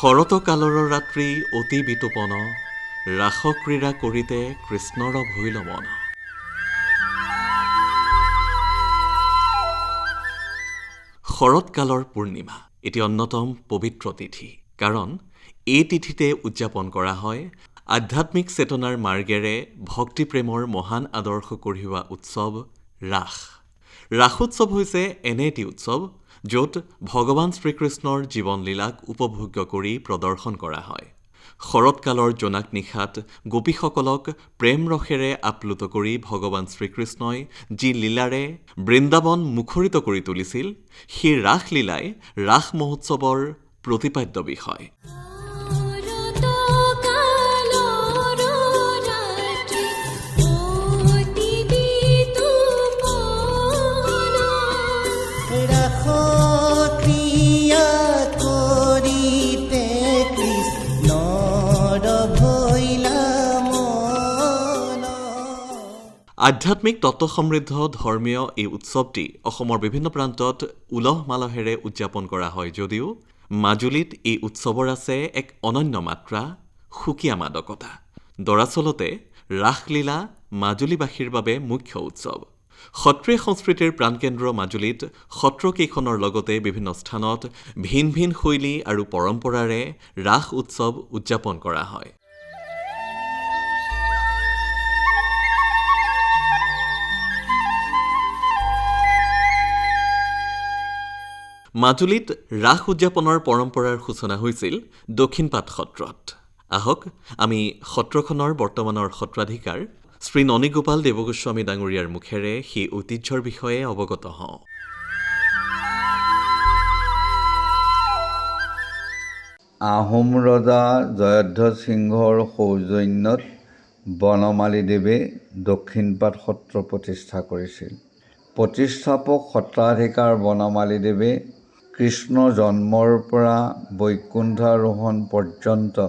শৰতকালৰ ৰাত্ৰি অতি বিতোপন ৰাসক্ৰীড়া কৰিতে কৃষ্ণৰ ভৈল মন শৰৎকালৰ পূৰ্ণিমা এটি অন্যতম পবিত্ৰ তিথি কাৰণ এই তিথিতে উদযাপন কৰা হয় আধ্যাত্মিক চেতনাৰ মাৰ্গেৰে ভক্তি প্ৰেমৰ মহান আদৰ্শ কঢ়িওৱা উৎসৱ ৰাস। ৰাসোৎসৱ হৈছে এনে এটি উৎসৱ য'ত ভগৱান শ্ৰীকৃষ্ণৰ জীৱনলীলাক উপভোগ্য কৰি প্ৰদৰ্শন কৰা হয়। শৰৎকালৰ জোনাক নিশাত গোপীসকলক প্ৰেম ৰসেৰে আপ্লুত কৰি ভগৱান শ্ৰীকৃষ্ণই যি লীলাৰে বৃন্দাবন মুখৰিত কৰি তুলিছিল সেই ৰাসলীলাই ৰাস মহোৎসৱৰ প্ৰতিপাদ্য বিষয়। আধ্যাত্মিক তত্ত্বসমৃদ্ধ ধৰ্মীয় এই উৎসৱটি অসমৰ বিভিন্ন প্ৰান্তত উলহ মালহেৰে উদযাপন কৰা হয় যদিও মাজুলীত এই উৎসৱৰ আছে এক অনন্য মাত্ৰা সুকীয়া মাদকতা। দৰাচলতে ৰাসলীলা মাজুলীবাসীৰ বাবে মুখ্য উৎসৱ। সত্ৰীয় সংস্কৃতিৰ প্ৰাণকেন্দ্ৰ মাজুলীত সত্ৰকেইখনৰ লগতে বিভিন্ন স্থানত ভিন ভিন শৈলী আৰু পৰম্পৰাৰে ৰাস উৎসৱ উদযাপন কৰা হয়। মাজুলীত ৰাস উদযাপনৰ পৰম্পৰাৰ সূচনা হৈছিল দক্ষিণপাট সত্ৰত। আহক আমি সত্ৰখনৰ বৰ্তমানৰ সত্ৰাধিকাৰ শ্ৰী ননীগোপাল দেৱগোস্বামী ডাঙৰীয়াৰ মুখেৰে সেই ঐতিহ্যৰ বিষয়ে অৱগত হওঁ। আহোম ৰজা জয়ধ্বজ সিংহৰ সৌজন্যত বনমালীদেৱে দক্ষিণপাট সত্ৰ প্ৰতিষ্ঠা কৰিছিল। প্ৰতিষ্ঠাপক সত্ৰাধিকাৰ বনমালীদেৱে কৃষ্ণ জন্মৰ পৰা বৈকুণ্ঠাৰোহণ পৰ্যন্ত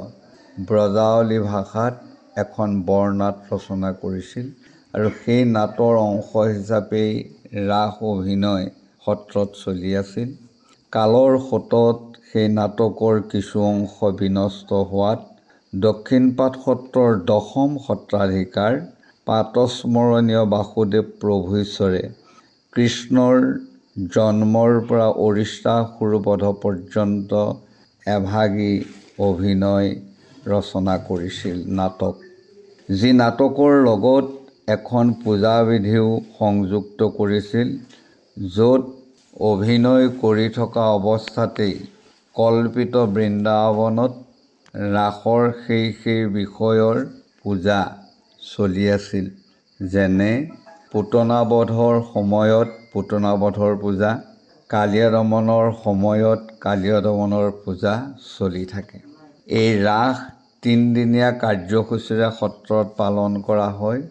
ব্ৰজাৱলী ভাষাত এখন বৰনাট ৰচনা কৰিছিল আৰু সেই নাটৰ অংশ হিচাপেই ৰাস অভিনয় সত্ৰত চলি আছিল। কালৰ সোঁতত সেই নাটকৰ কিছু অংশ বিনষ্ট হোৱাত দক্ষিণপাট সত্ৰৰ দশম সত্ৰাধিকাৰ পাতস্মৰণীয় বাসুদেৱ প্ৰভুঈশ্বৰে কৃষ্ণৰ জন্মৰ পৰা অৰিষ্টাসুৰবধ পৰ্যন্ত এভাগী অভিনয় ৰচনা কৰিছিল নাটক। যি নাটকৰ লগত এখন পূজাবিধিও সংযুক্ত কৰিছিল য'ত অভিনয় কৰি থকা অৱস্থাতেই কল্পিত বৃন্দাবনত ৰাসৰ সেই সেই বিষয়ৰ পূজা চলি আছিল যেনে পুতনাবধৰ সময়ত পুতনাবধৰ পূজা কালীয়া দমনৰ সময়ত কালীয়া দমনৰ পূজা চলি থাকে। এই ৰাস তিনিদিনীয়া কাৰ্যসূচীৰে সত্ৰত পালন কৰা হয়।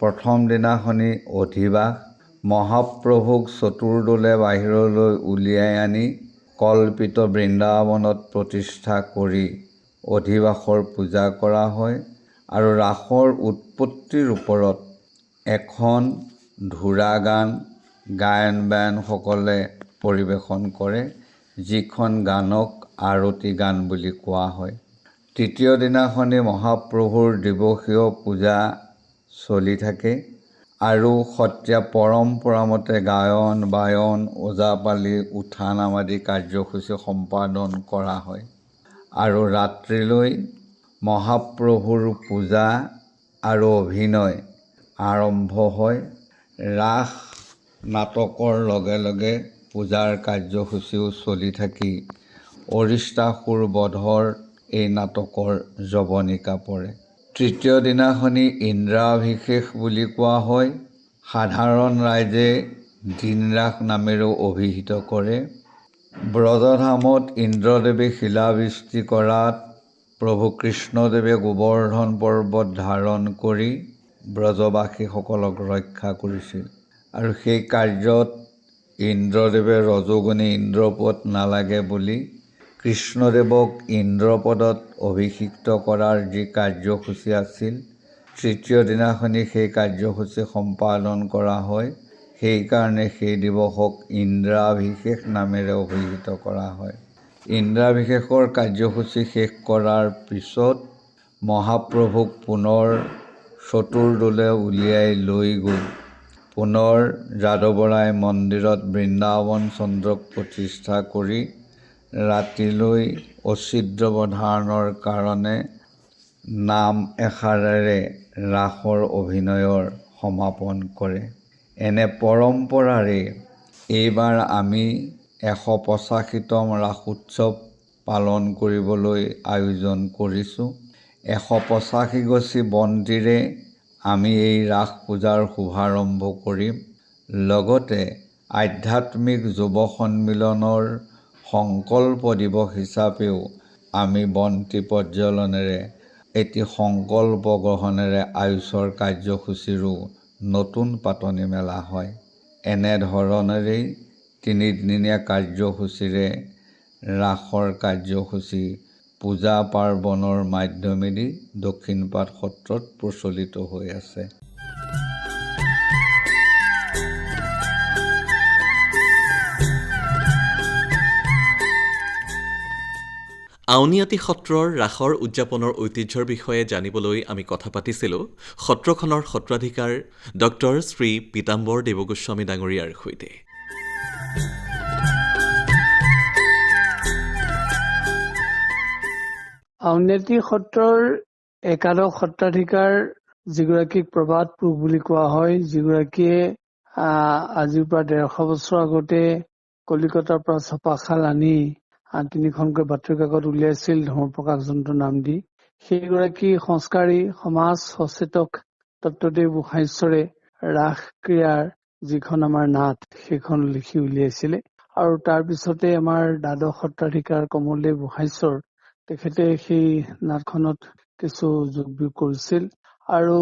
প্ৰথম দিনাখনি অধিবাস মহাপ্ৰভুক চতুৰ্দলে বাহিৰলৈ উলিয়াই আনি কল্পিত বৃন্দাবনত প্ৰতিষ্ঠা কৰি অধিবাসৰ পূজা কৰা হয় আৰু ৰাসৰ উৎপত্তিৰ ওপৰত এখন ধুৰা গান গায়ন বায়নসকলে পৰিৱেশন কৰে যিখন গানক আৰতি গান বুলি কোৱা হয়। তৃতীয় দিনাখনি মহাপ্ৰভুৰ দিৱসীয় পূজা চলি থাকে আৰু সত্ৰীয়া পৰম্পৰা মতে গায়ন বায়ন ওজাপালি উঠা নাম আদি কাৰ্যসূচী সম্পাদন কৰা হয়। আৰু ৰাত্ৰিলৈ মহাপ্ৰভুৰ পূজা আৰু অভিনয় আৰম্ভ হয়। ৰাস নাটকৰ লগে লগে পূজাৰ কাৰ্যসূচীও চলি থাকি অৰিষ্টাসুৰ বধৰ এই নাটকৰ জৱনিকা পৰে। তৃতীয় দিনাখনি ইন্দ্ৰাভিষেক বুলি কোৱা হয়। সাধাৰণ ৰাইজে দিন ৰাস নামেৰেও অভিহিত কৰে। ব্ৰজধামত ইন্দ্ৰদেৱে শিলাবৃষ্টি কৰাত প্ৰভু কৃষ্ণদেৱে গোৱৰ্ধন পৰ্বত ধাৰণ কৰি ব্ৰজবাসীসকলক ৰক্ষা কৰিছিল। আৰু সেই কাৰ্যত ইন্দ্ৰদেৱে ৰজোগুণে ইন্দ্ৰপদ নালাগে বুলি কৃষ্ণদেৱক ইন্দ্ৰপদত অভিষিক্ত কৰাৰ যি কাৰ্যসূচী আছিল, তৃতীয় দিনাখনি সেই কাৰ্যসূচী সম্পাদন কৰা হয়। সেইকাৰণে সেই দিৱসক ইন্দ্ৰাভিষেক নামেৰে অভিহিত কৰা হয়। ইন্দ্ৰাভিষেকৰ কাৰ্যসূচী শেষ কৰাৰ পিছত মহাপ্ৰভুক পুনৰ চতুৰ্দোলে উলিয়াই লৈ গৈ পুনৰ যাদৱৰাই মন্দিৰত বৃন্দাবন চন্দ্ৰক প্ৰতিষ্ঠা কৰি ৰাতিলৈ অচিদ্ৰৱধাৰণৰ কাৰণে নাম এষাৰেৰে ৰাসৰ অভিনয়ৰ সমাপন কৰে। এনে পৰম্পৰাৰে এইবাৰ আমি এশ পঁচাশীতম ৰাস উৎসৱ পালন কৰিবলৈ আয়োজন কৰিছোঁ। এশ পঁচাশীগছি বন্তিৰে আমি এই ৰাস পূজাৰ শুভাৰম্ভ কৰিম। লগতে আধ্যাত্মিক যুৱ সন্মিলনৰ সংকল্প দিৱস হিচাপেও আমি বন্তি প্ৰজ্বলনেৰে এটি সংকল্প গ্ৰহণেৰে আয়ুষৰ কাৰ্যসূচীৰো নতুন পাতনি মেলা হয়। এনেধৰণেৰেই তিনিদিনীয়া কাৰ্যসূচীৰে ৰাসৰ কাৰ্যসূচী পূজা পাৰ্বণৰ মাধ্যমেদি দক্ষিণপাট সত্ৰত প্ৰচলিত হৈ আছে। আউনীআটী সত্ৰৰ ৰাসৰ উদযাপনৰ ঐতিহ্যৰ বিষয়ে জানিবলৈ আমি কথা পাতিছিলোঁ সত্ৰখনৰ সত্ৰাধিকাৰ ডক্টৰ শ্ৰী পীতাম্বৰ দেৱগোস্বামী ডাঙৰীয়াৰ সৈতে। আউনীআটী সত্ৰৰ একাদশ সত্ৰাধিকাৰ যিগৰাকীক প্ৰবাদ পুৰুষ বুলি কোৱা হয় যিগৰাকীয়ে আজিৰ পৰা ডেৰশ বছৰ আগতে কলিকতাৰ পৰা ছপাশাল আনি তিনিখনকৈ বাতৰি কাকত উলিয়াইছিল ধৰ্মপ্ৰকাশ জন্তৰ নাম দি। সেইগৰাকী সংস্কাৰী সমাজ সচেতক দত্তদেৱ গোসাঁইশ্বৰে ৰাস ক্ৰিয়াৰ যিখন আমাৰ নাট সেইখন লিখি উলিয়াইছিলে। আৰু তাৰ পিছতে আমাৰ দ্বাদশ সত্ৰাধিকাৰ কমলদেৱ গোসাঁইশ্বৰ তেখেতে সেই নাটখনত কিছু যোগ বিয়োগ কৰিছিল। আৰু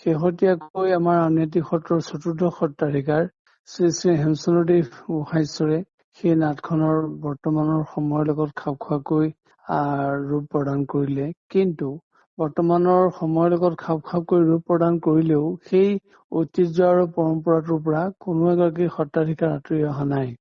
শেহতীয়াকৈ আমাৰ আউনীআটী সত্ৰৰ চতুৰ্থ সত্ৰাধিকাৰ শ্ৰী শ্ৰী হেমচন্দ্ৰদেৱ গোসাঁইশ্বৰে সেই নাটখনৰ বৰ্তমানৰ সময়ৰ লগত খাপ খোৱাকৈ ৰূপ প্ৰদান কৰিলে। কিন্তু বৰ্তমানৰ সময়ৰ লগত খাপ খোৱাকৈ ৰূপ প্ৰদান কৰিলেও সেই ঐতিহ্য আৰু পৰম্পৰাটোৰ পৰা কোনো এগৰাকী সত্ৰাধিকাৰ আঁতৰি অহা নাই।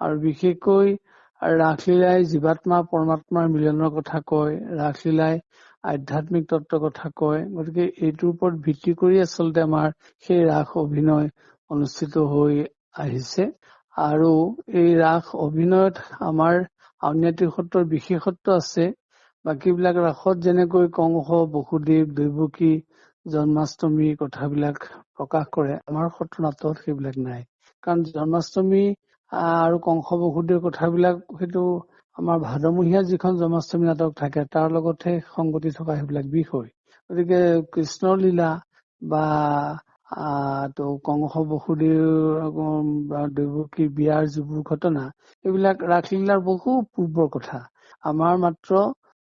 আৰু বিশেষকৈ ৰাসলীলাই জীৱাত্মা পৰমাত্মাৰ মিলনৰ কথা কয় ৰাসলীলাই আধ্যাত্মিক তত্বৰ কথা কয় গতিকে এইটোৰ ওপৰত ভিত্তি কৰি আচলতে আমাৰ সেই ৰাস অভিনয় অনুষ্ঠিত হৈ আহিছে। আৰু এই ৰাস অভিনয়ত আমাৰ আউনীআটী সত্ৰৰ বিশেষত্ব আছে। বাকীবিলাক ৰাসত যেনেকৈ কংস বসুদেৱ দৈৱকী জন্মাষ্টমী কথাবিলাক প্ৰকাশ কৰে আমাৰ সত্ৰ নাটত সেইবিলাক নাই। কাৰণ জন্মাষ্টমী আৰু কংস বসুদেৱ কথাবিলাক সেইটো আমাৰ ভাদমহীয়া যিখন জন্মাষ্টমী নাটক থাকে তাৰ লগতহে সংগতি থকা সেইবিলাক বিষয় গতিকে কৃষ্ণৰ লীলা বা তো কংস বসুদেৱ উম, বা দৈৱকী বিয়াৰ যিবোৰ ঘটনা এইবিলাক ৰাসলীলাৰ বহু পূৰ্বৰ কথা। আমাৰ মাত্ৰ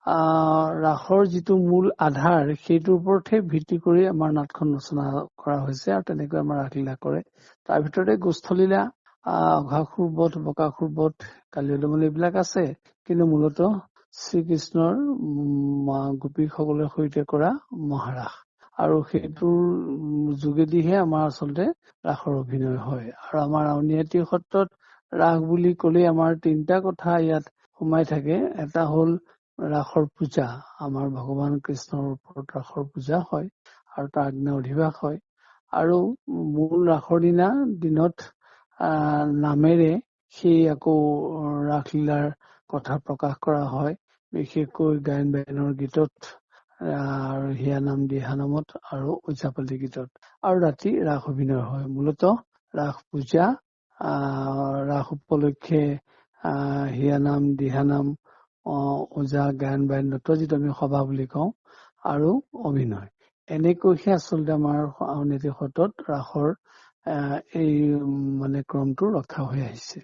আহ ৰাসৰ যিটো মূল আধাৰ সেইটোৰ ওপৰতহে ভিত্তি কৰি আমাৰ নাটখন ৰচনা কৰা হৈছে আৰু তেনেকৈ আমাৰ ৰাসলীলা কৰে। তাৰ ভিতৰতে গোষ্ঠলীলা অঘাসুৰ বধ বকাসুৰ বধ কালিয়দমন এইবিলাক আছে। কিন্তু মূলত শ্ৰীকৃষ্ণৰ গোপীসকলৰ সৈতে কৰা মহাৰাস। আৰু সেইটোৰ যোগেদিহে আমাৰ আচলতে ৰাসৰ অভিনয় হয়। আৰু আমাৰ আউনীআটী সত্ৰত ৰাস বুলি ক'লে আমাৰ তিনিটা কথা ইয়াত সোমাই থাকে। এটা হ'ল ৰাসৰ পূজা আমাৰ ভগৱান কৃষ্ণৰ ওপৰত ৰাসৰ পূজা হয়। আৰু তাৰ আগদিনা অধিবাস হয়। আৰু মূল ৰাসৰ দিনা দিনত নামেৰে সেই আকৌ ৰাসলীলাৰ কথা প্ৰকাশ কৰা হয়। বিশেষকৈ গায়ন বায়নৰ গীতত আৰু হিয়া নাম দিহা নামত আৰু ওজাপালি গীতত। আৰু ৰাতি ৰাস অভিনয় হয়। মূলত ৰাস পূজা আহ, ৰাস উপলক্ষে আহ, হিয়া নাম দিহা নাম আহ, ওজা গায়ন বায়ন নৃত্য যিটো আমি সভা বুলি কওঁ আৰু অভিনয়। এনেকৈহে আচলতে আমাৰ আউনীআটী সত্ৰত ৰাসৰ এই মানে ক্ৰমটো ৰক্ষা হৈ আহিছে।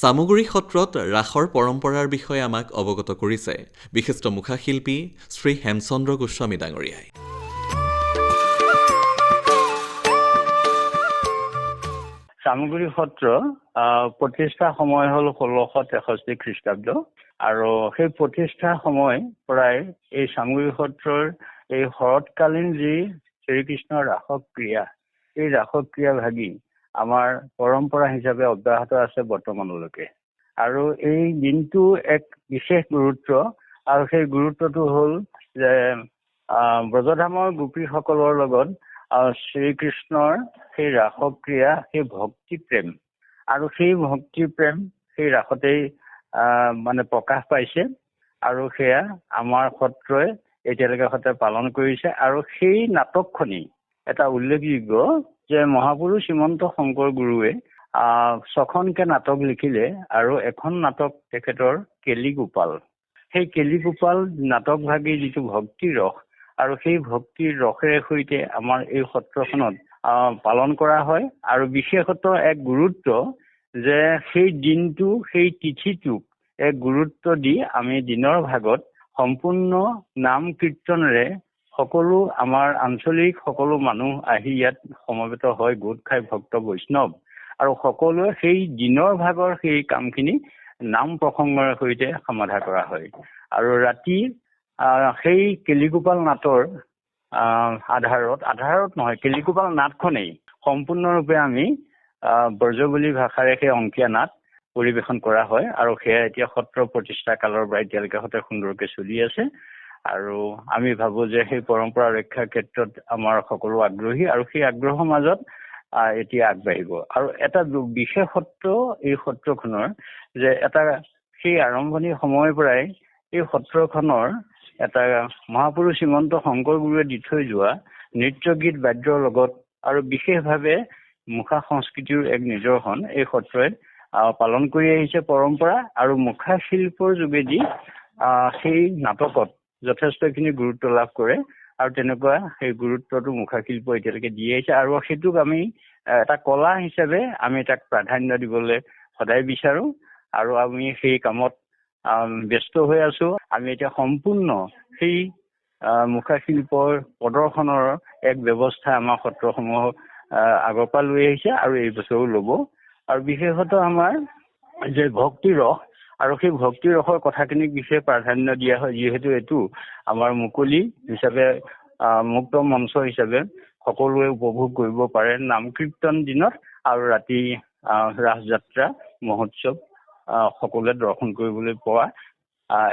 চামগুৰি সত্ৰত ৰাসৰ পৰম্পৰাৰ বিষয়ে আমাক অৱগত কৰিছে বিশিষ্ট মুখাশিল্পী শ্ৰী হেমচন্দ্ৰ গোস্বামী ডাঙৰীয়াই। চামগুৰি সত্ৰ প্ৰতিষ্ঠা সময় হ'ল ষোল্লশ তেষষ্ঠি খ্ৰীষ্টাব্দ। আৰু সেই প্ৰতিষ্ঠা সময় পৰাই এই চামগুৰি সত্ৰৰ এই শৰৎকালীন যি শ্ৰীকৃষ্ণৰ ৰাসক ক্ৰিয়া এই ৰাসক্ৰিয়া ভাগি আমাৰ পৰম্পৰা হিচাপে অব্যাহত আছে বৰ্তমানলৈকে। আৰু এই দিনটো এক বিশেষ গুৰুত্ব আৰু সেই গুৰুত্বটো হ'ল যে ব্ৰজধামৰ গোপীসকলৰ লগত শ্ৰীকৃষ্ণৰ সেই ৰাসক্ৰিয়া সেই ভক্তি প্ৰেম আৰু সেই ভক্তি প্ৰেম সেই ৰাসতেই মানে প্ৰকাশ পাইছে। আৰু সেয়া আমাৰ সত্ৰই এতিয়ালৈকে সত্ৰে পালন কৰিছে। আৰু সেই নাটকখনি এটা উল্লেখযোগ্য যে মহাপুৰুষ শ্ৰীমন্ত শংকৰ গুৰুৱে ছখনকে নাটক লিখিলে আৰু এখন নাটক তেখেতৰ কেলিগোপাল। সেই কেলিগোপাল নাটক ভাগি যিটো ভক্তি ৰস আৰু সেই ভক্তিৰ ৰসেৰে সৈতে আমাৰ এই সত্ৰখনত পালন কৰা হয়। আৰু বিশেষত এক গুৰুত্ব যে সেই দিনটো সেই তিথিটোক এক গুৰুত্ব দি আমি দিনৰ ভাগত সম্পূৰ্ণ নাম কীৰ্তনেৰে সকলো আমাৰ আঞ্চলিক সকলো মানুহ আহি ইয়াত সমবেত হয় গোট খাই ভক্ত বৈষ্ণৱ আৰু সকলোৱে সেই দিনৰ ভাগৰ সেই কামখিনি নাম প্ৰসংগৰ সৈতে সমাধা কৰা হয়। আৰু ৰাতি সেই কেলিগোপাল নাটৰ আধাৰত আধাৰত নহয় কেলিগোপাল নাটখনেই সম্পূৰ্ণৰূপে আমি ব্ৰজবলী ভাষাৰে সেই অংকীয়া নাট পৰিৱেশন কৰা হয় আৰু সেয়া এতিয়া সত্ৰ প্ৰতিষ্ঠা কালৰ পৰা এতিয়ালৈকে সতে সুন্দৰকে চলি আছে। আৰু আমি ভাবো যে সেই পৰম্পৰা ৰক্ষাৰ ক্ষেত্ৰত আমাৰ সকলো আগ্ৰহী আৰু সেই আগ্ৰহৰ মাজত এতিয়া আগবাঢ়িব। আৰু এটা বিশেষত্ব এই সত্ৰখনৰ যে এটা সেই আৰম্ভণিৰ সময়ৰ পৰাই এই সত্ৰখনৰ এটা মহাপুৰুষ শ্ৰীমন্ত শংকৰ গুৰুৱে দি থৈ যোৱা নৃত্য গীত বাদ্যৰ লগত আৰু বিশেষভাৱে মুখা সংস্কৃতিৰ এক নিদৰ্শন এই সত্ৰই পালন কৰি আহিছে পৰম্পৰা আৰু মুখা শিল্পৰ যোগেদি সেই নাটকত যথেষ্টখিনি গুৰুত্ব লাভ কৰে আৰু তেনেকুৱা সেই গুৰুত্বটো মুখা শিল্প এতিয়ালৈকে দি আহিছে আৰু সেইটোক আমি এটা কলা হিচাপে আমি তাক প্ৰাধান্য দিবলৈ সদায় বিচাৰো আৰু আমি সেই কামত ব্যস্ত হৈ আছো। আমি এতিয়া সম্পূৰ্ণ সেই মুখা শিল্পৰ প্ৰদৰ্শনৰ এক ব্যৱস্থা আমাৰ সত্ৰসমূহ আহ, আগৰ পৰা লৈ আহিছে আৰু এই বছৰো ল'ব। আৰু বিশেষত আমাৰ যে ভক্তি ৰস আৰু সেই ভক্তি ৰসৰ কথাখিনিক বিশেষ প্ৰাধান্য দিয়া হয় যিহেতু এইটো আমাৰ মুকলি হিচাপে মুক্ত মঞ্চ হিচাপে সকলোৱে উপভোগ কৰিব পাৰে। নাম কীৰ্তন দিনত আৰু ৰাতি ৰাস যাত্ৰা মহোৎসৱ সকলোৱে দৰ্শন কৰিবলৈ পোৱা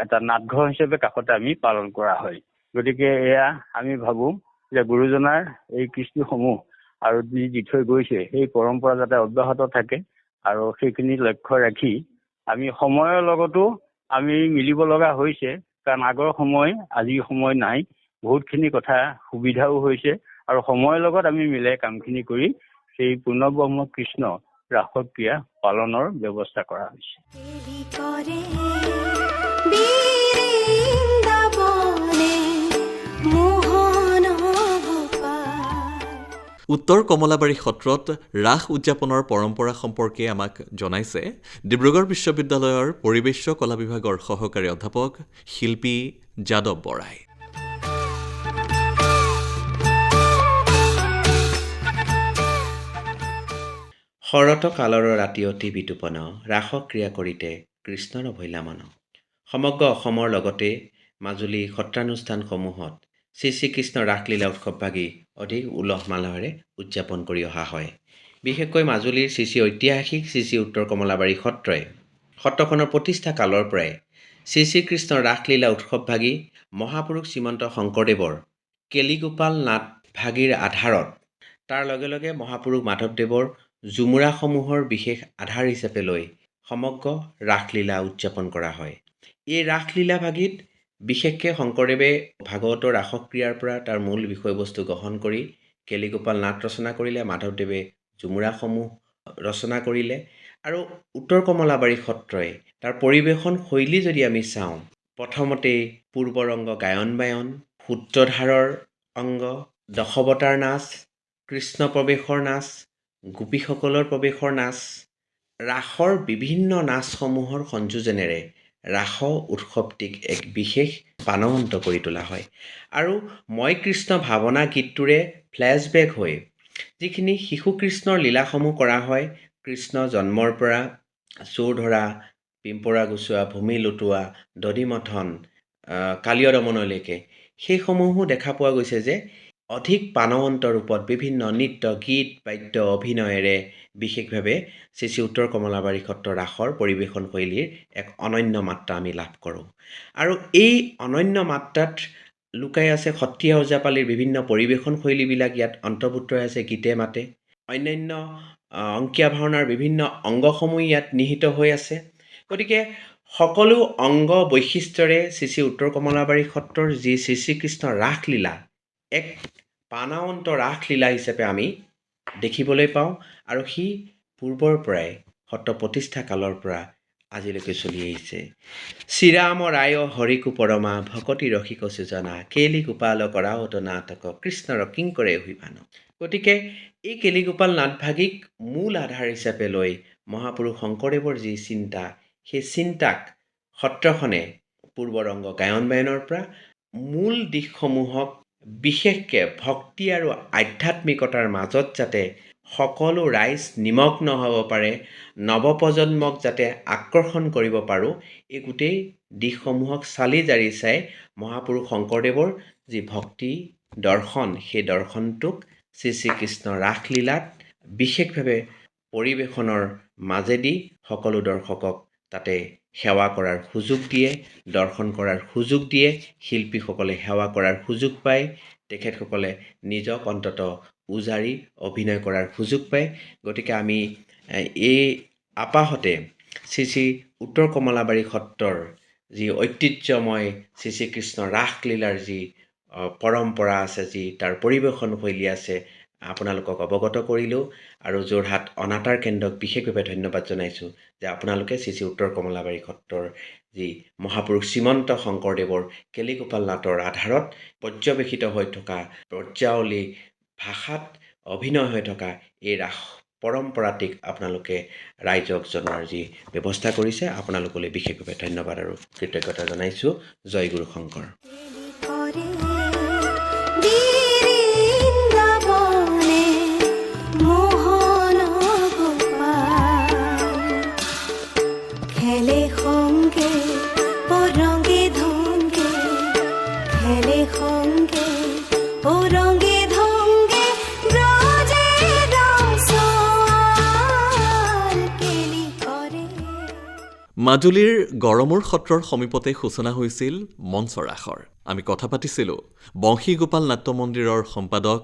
এটা নাটঘৰ হিচাপে কাষতে আমি পালন কৰা হয়। গতিকে এয়া আমি ভাবো যে গুৰুজনাৰ এই কৃষ্টিসমূহ আৰু যি দি থৈ গৈছে। সেই পৰম্পৰা যাতে অব্যাহত থাকে আৰু সেইখিনি লক্ষ্য ৰাখি আমি সময়ৰ লগতো আমি মিলিব লগা হৈছে কাৰণ আগৰ সময় আজিৰ সময় নাই। বহুতখিনি কথা সুবিধাও হৈছে আৰু সময়ৰ লগত আমি মিলাই কামখিনি কৰি সেই পূৰ্ণব্ৰহ্ম কৃষ্ণ ৰাসক্ৰিয়া পালনৰ ব্যৱস্থা কৰা হৈছে। উত্তৰ কমলাবাৰী সত্ৰত ৰাস উদযাপনৰ পৰম্পৰা সম্পৰ্কে আমাক জনাইছে ডিব্ৰুগড় বিশ্ববিদ্যালয়ৰ পৰিৱেশ্য কলা বিভাগৰ সহকাৰী অধ্যাপক শিল্পী যাদৱ বৰাই। শৰত কালৰ ৰাতি অতি বিতোপন ৰাসক্ৰিয়া কৰিতে কৃষ্ণৰ ভৈলা মন। সমগ্ৰ অসমৰ লগতে মাজুলী সত্ৰানুষ্ঠানসমূহত শ্ৰী শ্ৰীকৃষ্ণ ৰাসলীলা উৎসৱভাগী অধিক উলহ মালহেৰে উদযাপন কৰি অহা হয়। বিশেষকৈ মাজুলীৰ শ্ৰী শ্ৰী ঐতিহাসিক শ্ৰী শ্ৰী উত্তৰ কমলাবাৰী সত্ৰই সত্ৰখনৰ প্ৰতিষ্ঠা কালৰ পৰাই শ্ৰী শ্ৰীকৃষ্ণৰ ৰাসলীলা উৎসৱভাগী মহাপুৰুষ শ্ৰীমন্ত শংকৰদেৱৰ কেলিগোপাল নাট ভাগীৰ আধাৰত তাৰ লগে লগে মহাপুৰুষ মাধৱদেৱৰ ঝুমুৰাসমূহৰ বিশেষ আধাৰ হিচাপে লৈ সমগ্ৰ ৰাসলীলা উদযাপন কৰা হয়। এই ৰাসলীলা ভাগিত বিশেষকৈ শংকৰদেৱে ভাগৱতৰ ৰাসক্ৰিয়াৰ পৰা তাৰ মূল বিষয়বস্তু গ্ৰহণ কৰি কেলিগোপাল নাট ৰচনা কৰিলে মাধৱদেৱে ঝুমুৰাসমূহ ৰচনা কৰিলে আৰু উত্তৰ কমলাবাৰী সত্ৰই তাৰ পৰিৱেশন শৈলী যদি আমি চাওঁ প্ৰথমতেই পূৰ্বৰংগ গায়ন বায়ন সূত্ৰধাৰৰ অংগ দশৱতাৰ নাচ কৃষ্ণ প্ৰৱেশৰ নাচ গোপীসকলৰ প্ৰৱেশৰ নাচ ৰাসৰ বিভিন্ন নাচসমূহৰ সংযোজনেৰে ৰাস উৎসৱটিক এক বিশেষ প্ৰাণৱন্ত কৰি তোলা হয়। আৰু মই কৃষ্ণ ভাৱনা গীতটোৰে ফ্লেশ্ববেক হৈ যিখিনি শিশু কৃষ্ণৰ লীলাসমূহ কৰা হয় কৃষ্ণ জন্মৰ পৰা চোৰ ধৰা পিম্পৰা গুচোৱা ভূমি লুটোৱা দধি মথন আহ, কালীয় দমনলৈকে সেইসমূহো দেখা পোৱা গৈছে যে অধিক প্ৰাণৱন্ত ৰূপত বিভিন্ন নৃত্য গীত বাদ্য অভিনয়েৰে বিশেষভাৱে শ্ৰী শ্ৰী উত্তৰ কমলাবাৰী সত্ৰ ৰাসৰ পৰিৱেশন শৈলীৰ এক অনন্য মাত্ৰা আমি লাভ কৰোঁ। আৰু এই অনন্য মাত্ৰাত লুকাই আছে সত্ৰীয়া ওজাপালিৰ বিভিন্ন পৰিৱেশন শৈলীবিলাক ইয়াত অন্তৰ্ভুক্ত হৈ আছে গীতে মাতে। অন্যান্য অংকীয়া ভাওনাৰ বিভিন্ন অংগসমূহ ইয়াত নিহিত হৈ আছে। গতিকে সকলো অংগ বৈশিষ্ট্যৰে শ্ৰী শ্ৰী উত্তৰ কমলাবাৰী সত্ৰৰ যি শ্ৰী শ্ৰীকৃষ্ণৰ ৰাসলীলা এক প্ৰাণৱন্ত ৰাসলীলা হিচাপে আমি দেখিবলৈ পাওঁ আৰু সি পূৰ্বৰ পৰাই সত্ৰ প্ৰতিষ্ঠা কালৰ পৰা আজিলৈকে চলি আহিছে। শ্ৰীৰাম ৰায় হৰিকু পৰমা, ভকতি ৰসিক সুজনা কেলি গোপাল কৰাওত নাটক কৃষ্ণৰ কিংকৰে অভিমান। গতিকে এই কেলিগোপাল নাটভাগিক মূল আধাৰ হিচাপে লৈ মহাপুৰুষ শংকৰদেৱৰ যি চিন্তা, সেই চিন্তাক সত্ৰখনে পূৰ্বৰ অংগ গায়ন বায়নৰ পৰা মূল দিশসমূহক বিশেষকৈ ভক্তি আৰু আধ্যাত্মিকতাৰ মাজত যাতে সকলো ৰাইজ নিমগ্ন হ'ব পাৰে নৱপ্ৰজন্মক যাতে আকৰ্ষণ কৰিব পাৰোঁ এই গোটেই দিশসমূহক চালি জাৰি চাই মহাপুৰুষ শংকৰদেৱৰ যি ভক্তি দৰ্শন সেই দৰ্শনটোক শ্ৰী শ্ৰীকৃষ্ণ ৰাসলীলাত বিশেষভাৱে পৰিৱেশনৰ মাজেদি সকলো দৰ্শকক তাতে সেৱা কৰাৰ সুযোগ দিয়ে, দৰ্শন কৰাৰ সুযোগ দিয়ে, শিল্পীসকলে সেৱা কৰাৰ সুযোগ পায়, তেখেতসকলে নিজক অন্তত উজাৰি অভিনয় কৰাৰ সুযোগ পায়। গতিকে আমি এই আপাহতে শ্ৰী শ্ৰী উত্তৰ কমলাবাৰী সত্ৰৰ যি ঐতিহ্যময় শ্ৰী শ্ৰীকৃষ্ণ ৰাসলীলাৰ যি পৰম্পৰা আছে, যি তাৰ পৰিৱেশন শৈলী আছে আপোনালোকক অৱগত কৰিলোঁ আৰু যোৰহাট অনাতাঁৰ কেন্দ্ৰক বিশেষভাৱে ধন্যবাদ জনাইছোঁ যে আপোনালোকে শ্ৰী শ্ৰী উত্তৰ কমলাবাৰী সত্ৰৰ যি মহাপুৰুষ শ্ৰীমন্ত শংকৰদেৱৰ কেলিগোপাল নাটৰ আধাৰত পৰ্যবেক্ষিত হৈ থকা পৰ্যাৱলী ভাষাত অভিনয় হৈ থকা এই ৰাস পৰম্পৰাটিক আপোনালোকে ৰাইজক জনোৱাৰ যি ব্যৱস্থা কৰিছে আপোনালোকলৈ বিশেষভাৱে ধন্যবাদ আৰু কৃতজ্ঞতা জনাইছোঁ। জয় গুৰু শংকৰ মাজুলীৰ গড়মূৰ সত্ৰৰ সমীপতে সূচনা হৈছিল মঞ্চ ৰাসৰ আমি কথা পাতিছিলোঁ বংশীগোপাল নাট্য মন্দিৰৰ সম্পাদক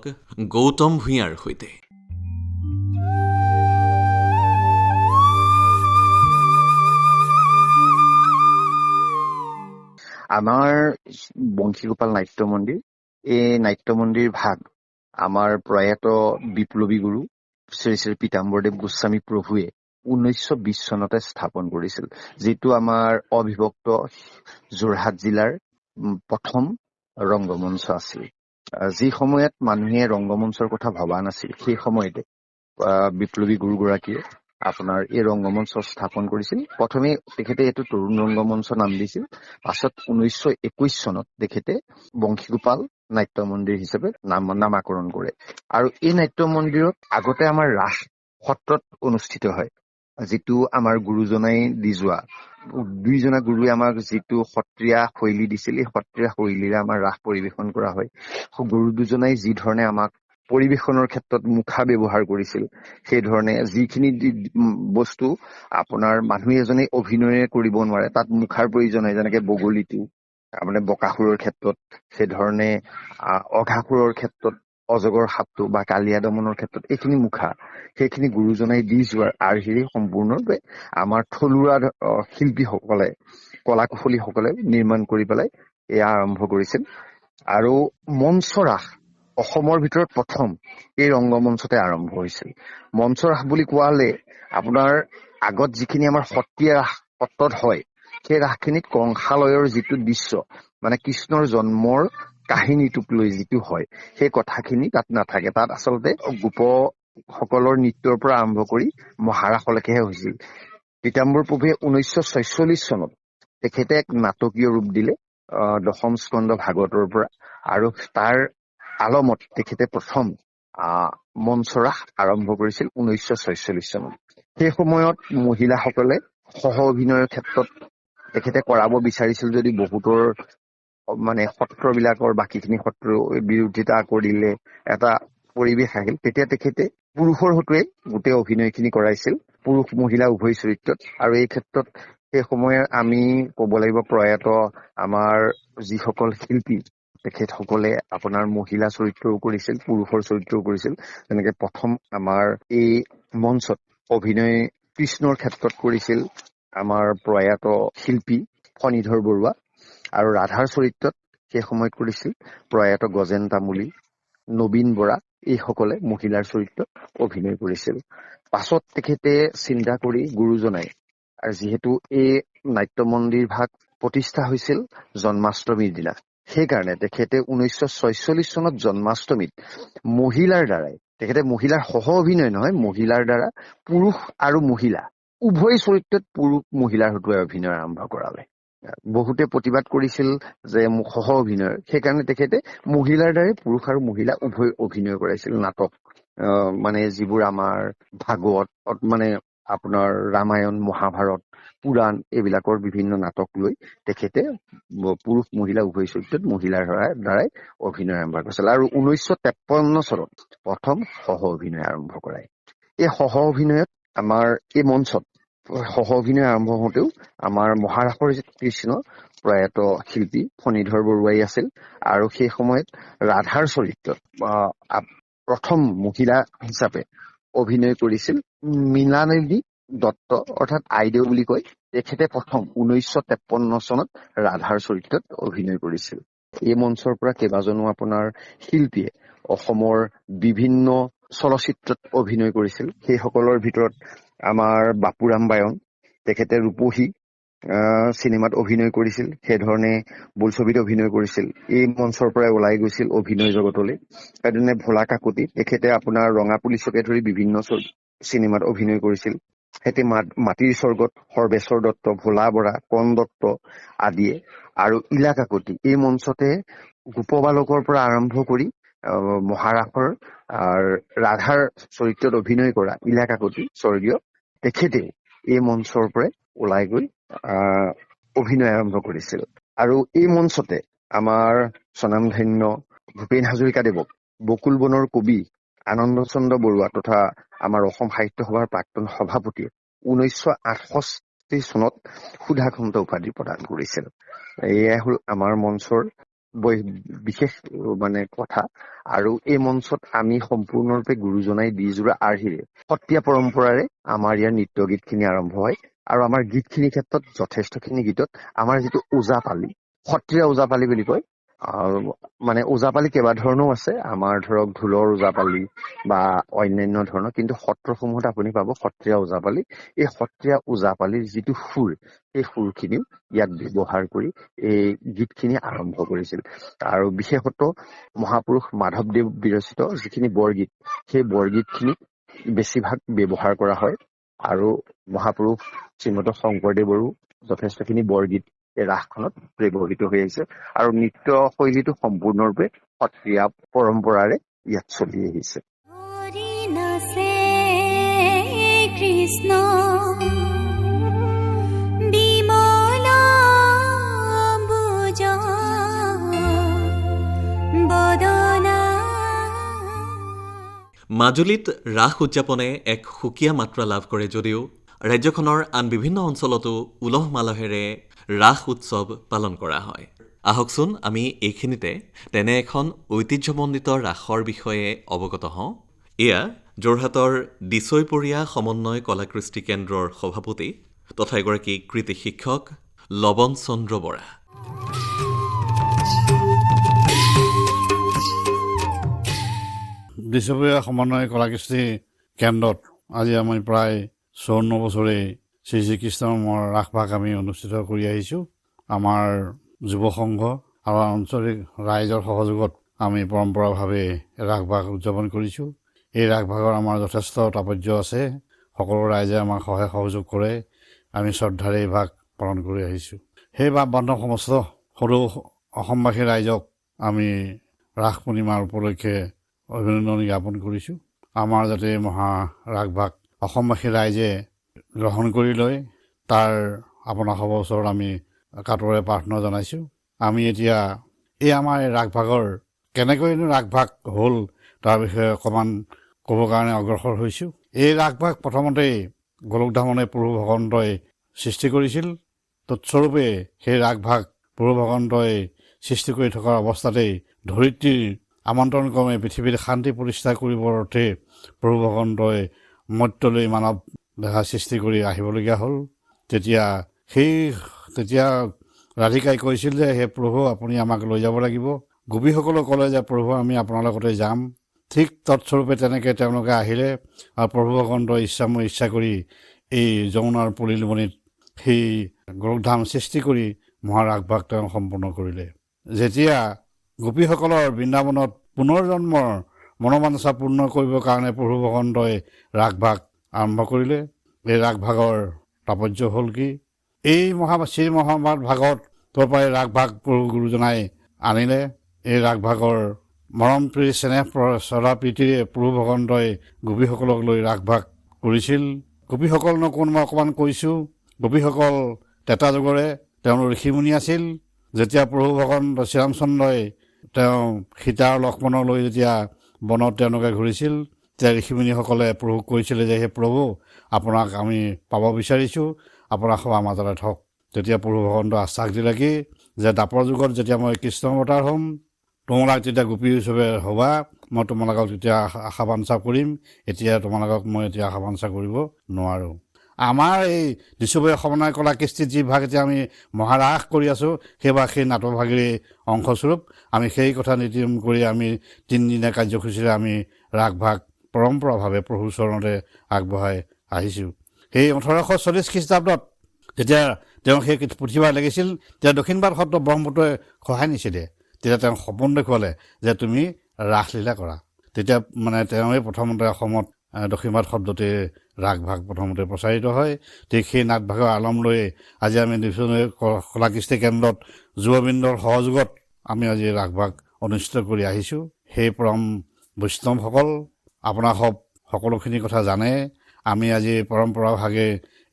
গৌতম ভূঞাৰ সৈতে। আমাৰ বংশীগোপাল নাট্য মন্দিৰ এই নাট্য মন্দিৰ ভাগ আমাৰ প্ৰয়াত বিপ্লৱী গুৰু শ্ৰী শ্ৰী পীতাম্বৰদেৱ গোস্বামী প্ৰভুৱে ঊনৈছশ বিশ চনতে স্থাপন কৰিছিল যিটো আমাৰ অবিভক্ত যোৰহাট জিলাৰ প্ৰথম ৰংগমঞ্চ আছিল। যি সময়ত মানুহে ৰংগমঞ্চৰ কথা ভবা নাছিল সেই সময়তে বিপ্লৱী গুৰুগৰাকীয়ে আপোনাৰ এই ৰংগমঞ্চ স্থাপন কৰিছিল। প্ৰথমে তেখেতে এইটো তৰুণ ৰংগমঞ্চ নাম দিছিল। পাছত ঊনৈছশ একৈশ চনত তেখেতে বংশীগোপাল নাট্য মন্দিৰ হিচাপে নাম নামাকৰণ কৰে। আৰু এই নাট্য মন্দিৰত আগতে আমাৰ ৰাস সত্ৰত অনুষ্ঠিত হয় যিটো আমাৰ গুৰুজনাই দি যোৱা। দুইজনা গুৰুৱে আমাক যিটো সত্ৰীয়া শৈলী দিছিল এই সত্ৰীয়া শৈলীৰে আমাৰ ৰাস পৰিৱেশন কৰা হয়। গুৰু দুজনাই যি ধৰণে আমাক পৰিৱেশনৰ ক্ষেত্ৰত মুখা ব্যৱহাৰ কৰিছিল সেই ধৰণে যিখিনি বস্তু আপোনাৰ মানুহ এজনে অভিনয়ে কৰিব নোৱাৰে তাত মুখাৰ প্ৰয়োজন হয় যেনেকে বগলীটো। আপোনাৰ বকাসুৰৰ ক্ষেত্ৰত সেইধৰণে অঘাসুৰৰ ক্ষেত্ৰত অজগৰ সাপটো বা কালিয়া দমনৰ ক্ষেত্ৰত এইখিনি মুখা সেইখিনি গুৰুজনাই দি যোৱাৰ আৰ্হিৰে সম্পূৰ্ণৰূপে আমাৰ থলুৱা শিল্পীসকলে কলা কুশলীসকলে নিৰ্মাণ কৰি পেলাই এয়া আৰম্ভ কৰিছিল। আৰু মঞ্চ ৰাস অসমৰ ভিতৰত প্ৰথম এই ৰংগমঞ্চতে আৰম্ভ হৈছিল। মঞ্চ ৰাস বুলি কোৱা হলে আপোনাৰ আগত যিখিনি আমাৰ সত্ৰীয়া ৰাস সত্ৰত হয় সেই ৰাসখিনিত কংসালয়ৰ যিটো দৃশ্য মানে কৃষ্ণৰ জন্মৰ কাহিনীটোক লৈ যিটো হয় সেই কথাখিনি তাত নাথাকে। তাত আচলতে গোপ সকলৰ নৃত্যৰ পৰা আৰম্ভ কৰি মহাৰাসলৈকেহে হৈছিল। পীতাম্বৰ প্ৰভুৱে ঊনৈছশ ছয়চল্লিশ চনত তেখেতে এক নাটকীয় ৰূপ দিলে দশম স্কন্ধ ভাগৱতৰ পৰা। আৰু তাৰ আলমত তেখেতে প্ৰথম আহ মঞ্চ ৰাস আৰম্ভ কৰিছিল ঊনৈছশ ছয়চল্লিশ চনত। সেই সময়ত মহিলাসকলে সহ অভিনয়ৰ ক্ষেত্ৰত তেখেতে কৰাব বিচাৰিছিল যদি বহুতৰ মানে সত্ৰবিলাকৰ বাকীখিনি সত্ৰৰ বিৰোধিতা কৰিলে এটা পৰিৱেশ আহিল তেতিয়া তেখেতে পুৰুষৰ হতুৱাই গোটেই অভিনয়খিনি কৰাইছিল পুৰুষ মহিলা উভয় চৰিত্ৰত। আৰু এই ক্ষেত্ৰত সেই সময়ে আমি ক'ব লাগিব প্ৰয়াত আমাৰ যিসকল শিল্পী তেখেতসকলে আপোনাৰ মহিলা চৰিত্ৰও কৰিছিল পুৰুষৰ চৰিত্ৰও কৰিছিল। যেনেকে প্ৰথম আমাৰ এই মঞ্চত অভিনয় কৃষ্ণৰ ক্ষেত্ৰত কৰিছিল। আমাৰ প্ৰয়াত শিল্পী ফণীধৰ বৰুৱা আৰু ৰাধাৰ চৰিত্ৰত সেই সময়ত কৰিছিল প্ৰয়াত গজেন তামুলী নবীন বৰা এইসকলে মহিলাৰ চৰিত্ৰত অভিনয় কৰিছিল। পাছত তেখেতে চিন্তা কৰি গুৰুজনাই আৰু যিহেতু এই নাট্য মন্দিৰ ভাগ প্ৰতিষ্ঠা হৈছিল জন্মাষ্টমীৰ দিনা সেইকাৰণে তেখেতে ঊনৈছশ ছয়চল্লিশ চনত জন্মাষ্টমীত মহিলাৰ দ্বাৰাই তেখেতে মহিলাৰ সহ অভিনয় নহয় মহিলাৰ দ্বাৰা পুৰুষ আৰু মহিলা উভয় চৰিত্ৰত পুৰুষ মহিলাৰ হতুৱাই অভিনয় আৰম্ভ কৰালে। বহুতে প্ৰতিবাদ কৰিছিল যে মোক সহ অভিনয়। সেইকাৰণে তেখেতে মহিলাৰ দ্বাৰাই পুৰুষ আৰু মহিলা উভয় অভিনয় কৰাইছিল নাটক। মানে যিবোৰ আমাৰ ভাগৱত মানে আপোনাৰ ৰামায়ণ মহাভাৰত পুৰাণ এইবিলাকৰ বিভিন্ন নাটক লৈ তেখেতে পুৰুষ মহিলা উভয় চৰিত্ৰত মহিলাৰ দ্বাৰাই অভিনয় আৰম্ভ কৰিছিল আৰু ঊনৈছশ তেপন্ন চনত প্ৰথম সহ অভিনয় আৰম্ভ কৰায়। এই সহ অভিনয়ত আমাৰ এই মঞ্চত সহ অভিনয় আৰম্ভ হওঁতেও আমাৰ মহাৰাসৰ কৃষ্ণ প্ৰয়াত শিল্পী ফণীধৰ বৰুৱাই আছিল আৰু সেই সময়ত ৰাধাৰ চৰিত্ৰত প্ৰথম মহিলা হিচাপে অভিনয় কৰিছিল মীনালিনী দত্ত অৰ্থাৎ আইদেউ বুলি কয়। তেখেতে প্ৰথম ঊনৈছশ তেপন্ন চনত ৰাধাৰ চৰিত্ৰত অভিনয় কৰিছিল। এই মঞ্চৰ পৰা কেইবাজনো আপোনাৰ শিল্পীয়ে অসমৰ বিভিন্ন চলচ্চিত্ৰত অভিনয় কৰিছিল। সেইসকলৰ ভিতৰত আমাৰ বাপুৰাম বায়ন তেখেতে ৰূপহী চিনেমাত অভিনয় কৰিছিল। সেইধৰণে বোলছবিত অভিনয় কৰিছিল। এই মঞ্চৰ পৰাই ওলাই গৈছিল অভিনয় জগতলৈ। সেইধৰণে ভোলা কাকতি তেখেতে আপোনাৰ ৰঙা পুলিচকে ধৰি বিভিন্ন চিনেমাত অভিনয় কৰিছিল। সেতে মাটিৰ স্বৰ্গত সৰ্বেশ্বৰ দত্ত ভোলা বৰা কণ দত্ত আদিয়ে। আৰু ইলা কাকতি এই মঞ্চতে গোপবালকৰ পৰা আৰম্ভ কৰি মহাৰাসৰ ৰাধাৰ চৰিত্ৰত অভিনয় কৰা ইলা কাকতি স্বৰ্গীয় তেখেতে এই মঞ্চৰ পৰাই ওলাই গৈ অভিনয় আৰম্ভ কৰিছিল। আৰু এই মঞ্চতে আমাৰ স্বনামধন্য ভূপেন হাজৰিকাদেৱক বকুল বনৰ কবি আনন্দ চন্দ্ৰ বৰুৱা তথা আমাৰ অসম সাহিত্য সভাৰ প্ৰাক্তন সভাপতিয়ে ঊনৈছশ আঠষষ্ঠি চনত সুধাকন্ত উপাধি প্ৰদান কৰিছিল। এয়াই হ'ল আমাৰ মঞ্চৰ বিশেষ মানে কথা। আৰু এই মঞ্চত আমি সম্পূৰ্ণৰূপে গুৰুজনাই দি যোৰা আৰ্হিৰে সত্ৰীয়া পৰম্পৰাৰে আমাৰ ইয়াৰ নৃত্য গীতখিনি আৰম্ভ হয়। আৰু আমাৰ গীতখিনিৰ ক্ষেত্ৰত যথেষ্টখিনি গীতত আমাৰ যিটো ওজাপালি সত্ৰীয়া ওজাপালি বুলি কয় মানে ওজাপালি কেইবা ধৰণৰো আছে। আমাৰ ধৰক ঢোলৰ ওজাপালি বা অন্যান্য ধৰণৰ কিন্তু সত্ৰসমূহত আপুনি পাব সত্ৰীয়া ওজাপালি। এই সত্ৰীয়া ওজাপালিৰ যিটো সুৰ সেই সুৰখিনিও ইয়াত ব্যৱহাৰ কৰি এই গীতখিনি আৰম্ভ কৰিছিল। আৰু বিশেষত মহাপুৰুষ মাধৱদেৱ বিৰচিত যিখিনি বৰগীত সেই বৰগীতখিনি বেছিভাগ ব্যৱহাৰ কৰা হয়। আৰু মহাপুৰুষ শ্ৰীমন্ত শংকৰদেৱৰো যথেষ্টখিনি বৰগীত এই ৰাসখনত ব্যৱহৃত হৈ আহিছে। আৰু নৃত্য শৈলীটো সম্পূৰ্ণৰূপে সত্ৰীয়া পৰম্পৰাৰে ইয়াত চলি আহিছে। কৃষ্ণ মাজুলীত ৰাস উদযাপনে এক সুকীয়া মাত্ৰা লাভ কৰে যদিও ৰাজ্যখনৰ আন বিভিন্ন অঞ্চলতো উলহ মালহেৰে ৰাস উৎসৱ পালন কৰা হয়। আহকচোন আমি এইখিনিতে তেনে এখন ঐতিহ্যমণ্ডিত ৰাসৰ বিষয়ে অৱগত হওঁ। এয়া যোৰহাটৰ দিচৈপৰীয়া সমন্বয় কলাকৃষ্টি কেন্দ্ৰৰ সভাপতি তথা এগৰাকী কৃতি শিক্ষক লৱন চন্দ্ৰ বৰা। বিশ্ববীয় সমন্বয় কলাকৃষ্টি কেন্দ্ৰত আজি আমি প্ৰায় চৌৱন্ন বছৰে শ্ৰী শ্ৰীকৃষ্ণৰ ৰাসভাগ আমি অনুষ্ঠিত কৰি আহিছোঁ। আমাৰ যুৱ সংঘ আৰু আঞ্চলিক ৰাইজৰ সহযোগত আমি পৰম্পৰাভাৱে ৰাসভাগ উদযাপন কৰিছোঁ। এই ৰাসভাগৰ আমাৰ যথেষ্ট তাৎপৰ্য আছে। সকলো ৰাইজে আমাক সহায় সহযোগ কৰে। আমি শ্ৰদ্ধাৰে এই ভাগ পালন কৰি আহিছোঁ। সেই ভাৱ বান্ধৱ সমস্ত সৰু অসমবাসী ৰাইজক আমি ৰাস পূৰ্ণিমাৰ উপলক্ষে অভিনন্দন জ্ঞাপন কৰিছোঁ। আমাৰ যাতে মহা ৰাগভাগ অসমবাসী ৰাইজে গ্ৰহণ কৰি লৈ তাৰ আপোনাৰ সবৰ ওচৰত আমি কাতৰে প্ৰাৰ্থনা জনাইছোঁ। আমি এতিয়া এই আমাৰ এই ৰাগভাগৰ কেনেকৈনো ৰাগভাগ হ'ল তাৰ বিষয়ে অকণমান ক'বৰ কাৰণে অগ্ৰসৰ হৈছোঁ। এই ৰাগভাগ প্ৰথমতেই গোলকধামনে প্ৰভু ভগৱন্তই সৃষ্টি কৰিছিল। তৎস্বৰূপে সেই ৰাগভাগ প্ৰভু ভগৱন্তই সৃষ্টি কৰি থকাৰ অৱস্থাতেই ধৰিত্ৰীৰ আমন্ত্ৰণক্ৰমে পৃথিৱীত শান্তি প্ৰতিষ্ঠা কৰিবৰ অৰ্থে প্ৰভু ভগৱন্তই মৰ্ত্যলৈ মানৱ দেহা সৃষ্টি কৰি আহিবলগীয়া হ'ল। তেতিয়া সেই তেতিয়া ৰাধিকাই কৈছিল যে হে প্ৰভু আপুনি আমাক লৈ যাব লাগিব। গোপীসকলেও ক'লে যে প্ৰভু আমি আপোনাৰ লগতে যাম। ঠিক তৎস্বৰূপে তেনেকৈ তেওঁলোকে আহিলে আৰু প্ৰভু ভগৱন্তৰ ইচ্ছাময় ইচ্ছা কৰি এই যমুনাৰ পলিলমণিত সেই গৰুধাম সৃষ্টি কৰি মহাৰাগভাগ তেওঁ সম্পূৰ্ণ কৰিলে। যেতিয়া গোপীসকলৰ বৃন্দাবনত পুনৰ জন্মৰ মনোমাঞ্চা পূৰ্ণ কৰিবৰ কাৰণে প্ৰভু ভগৱন্তই ৰাগভাগ আৰম্ভ কৰিলে। এই ৰাগভাগৰ তাপৰ্য হ'ল কি? এই মহা শ্ৰী মহাভাৰত ভাগতৰ পৰাই ৰাগভাগ প্ৰভু গুৰুজনাই আনিলে। এই ৰাগভাগৰ মৰম প্ৰীতি চেনেহ শ্ৰদ্ধা প্ৰীতিৰে প্ৰভু ভগৱন্তই গোপীসকলক লৈ ৰাগভাগ কৰিছিল। গোপীসকলনো কোন মই অকণমান কৈছোঁ? গোপীসকল তেতা যুগৰে তেওঁলোক ঋষিমুনি আছিল। যেতিয়া প্ৰভু ভগৱন্ত শ্ৰীৰামচন্দ্ৰই তেওঁ সীতা আৰু লক্ষ্মণক লৈ যেতিয়া বনত তেওঁলোকে ঘূৰিছিল তেতিয়া ঋষিমুনিসকলে প্ৰভুক কৈছিলে যে হে প্ৰভু আপোনাক আমি পাব বিচাৰিছোঁ আপোনাৰ সভা মাজতে থওক তেতিয়া প্ৰভু ভগৱন্ত আশ্বাস দিলে কি যে দাপৰ যুগত যেতিয়া মই কৃষ্ণ অৱতাৰ হ'ম তোমালোক তেতিয়া গোপী হিচাপে হ'বা মই তোমালোকক তেতিয়া আশা- বাঞ্ছা কৰিম এতিয়া তোমালোকক মই এতিয়া আশা বাঞ্ছা কৰিব নোৱাৰোঁ। আমাৰ এই দিশুভাই সমন্বয় কলা কৃষ্টিত যি ভাগ এতিয়া আমি মহাৰাস কৰি আছোঁ সেই ভাগ সেই নাটকভাগেৰে অংশস্বৰূপ আমি সেই কথা নীতি নিয়ম কৰি আমি তিনিদিনীয়া কাৰ্যসূচীৰে আমি ৰাগভাগ পৰম্পৰাভাৱে প্ৰভুৰ চৰণতে আগবঢ়াই আহিছোঁ। সেই ওঠৰশ চল্লিছ খ্ৰীষ্টাব্দত যেতিয়া তেওঁ সেই পুথিভঁৰাল লাগিছিল তেতিয়া দক্ষিণবাট সত্ৰ ব্ৰহ্মপুত্ৰই সহায় নিছিলে। তেতিয়া তেওঁ সপোন দেখুৱালে যে তুমি ৰাসলীলা কৰা। তেতিয়া মানে তেওঁৱে প্ৰথমতে অসমত আহ, দক্ষিণবাট শব্দতে ৰাগভাগ প্ৰথমতে প্ৰচাৰিত হয় ঠিক সেই নাটভাগৰ আলম লৈ আজি আমি কলাকৃষ্টি কেন্দ্ৰত যুৱবৃন্দৰ সহযোগত আমি আজি ৰাগভাগ অনুষ্ঠিত কৰি আহিছোঁ। সেই পৰম বৈষ্ণৱসকল আপোনাৰ সব সকলোখিনি কথা জানে। আমি আজি পৰম্পৰাভাগে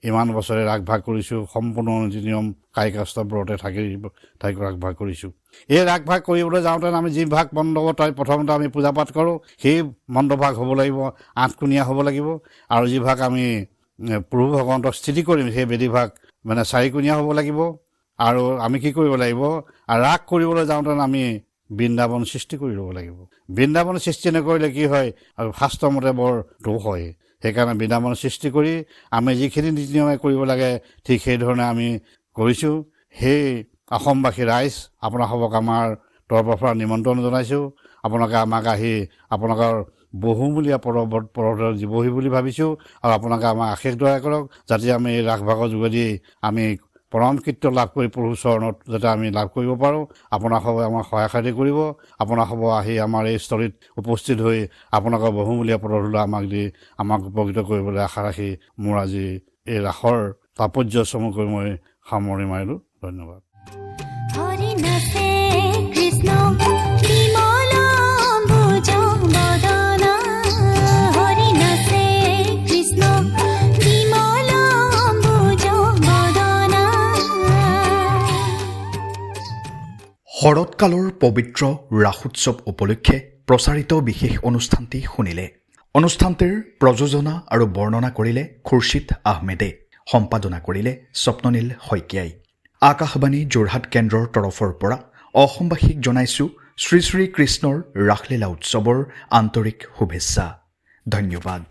ইমান বছৰে ৰাগভাগ কৰিছোঁ, সম্পূৰ্ণ নীতি নিয়ম কায়িকাস্তব্ৰতে থাকি থাকি ৰাগভাগ কৰিছোঁ। এই ৰাগভাগ কৰিবলৈ যাওঁতে আমি যি ভাগ মণ্ডপ তাই প্ৰথমতে আমি পূজা পাঠ কৰোঁ, সেই মণ্ডভাগ হ'ব লাগিব আঠকুণীয়া হ'ব লাগিব, আৰু যি ভাগ আমি প্ৰভু ভগৱন্তক স্থিতি কৰিম, সেই বেদীভাগ মানে চাৰিকুণীয়া হ'ব লাগিব, আৰু আমি কি কৰিব লাগিব ৰাগ কৰিবলৈ যাওঁতে আমি বৃন্দাবন সৃষ্টি কৰি ল'ব লাগিব। বৃন্দাবন সৃষ্টি নকৰিলে কি হয়, আৰু শাস্ত্ৰমতে বৰ দোষ হয়। সেইকাৰণে বৃন্দাবন সৃষ্টি কৰি আমি যিখিনি নীতি নিয়মে কৰিব লাগে, ঠিক সেইধৰণে আমি কৰিছোঁ। সেই অসমবাসী ৰাইজ আপোনাসৱক আমাৰ তৰফৰ পৰা নিমন্ত্ৰণ জনাইছোঁ। আপোনালোকে আমাক আহি আপোনালোকৰ বহুমূলীয়া পৰ্বত পৰ্বত জীৱহি বুলি ভাবিছোঁ আৰু আপোনালোকে আমাক আশেষ দয়া কৰক, যাতে আমি এই ৰাসভাগৰ যোগেদি আমি পৰম কীৰ্ত লাভ কৰি প্ৰভু চৰণত যাতে আমি লাভ কৰিব পাৰোঁ আপোনাসবে আমাক সহায় সাধি কৰিব আপোনাসব আহি আমাৰ এই স্থলীত উপস্থিত হৈ আপোনালোকৰ বহুমূলীয়া পদধূলা আমাক দি আমাক উপকৃত কৰিবলৈ আশা ৰাখি মোৰ আজি এই ৰাসৰ তাৎপৰ্য চমুকৈ মই সামৰণি মাৰিলোঁ। ধন্যবাদ। কৃষ্ণ শৰৎকালৰ পবিত্ৰ ৰাসোৎসৱ উপলক্ষে প্ৰচাৰিত বিশেষ অনুষ্ঠানটি শুনিলে। অনুষ্ঠানটিৰ প্ৰযোজনা আৰু বৰ্ণনা কৰিলে খুৰশ্বিদ আহমেদে সম্পাদনা কৰিলে স্বপ্ননীল শইকীয়াই। আকাশবাণী যোৰহাট কেন্দ্ৰৰ তৰফৰ পৰা অসমবাসীক জনাইছোঁ শ্ৰী শ্ৰী কৃষ্ণৰ ৰাসলীলা উৎসৱৰ আন্তৰিক শুভেচ্ছা। ধন্যবাদ।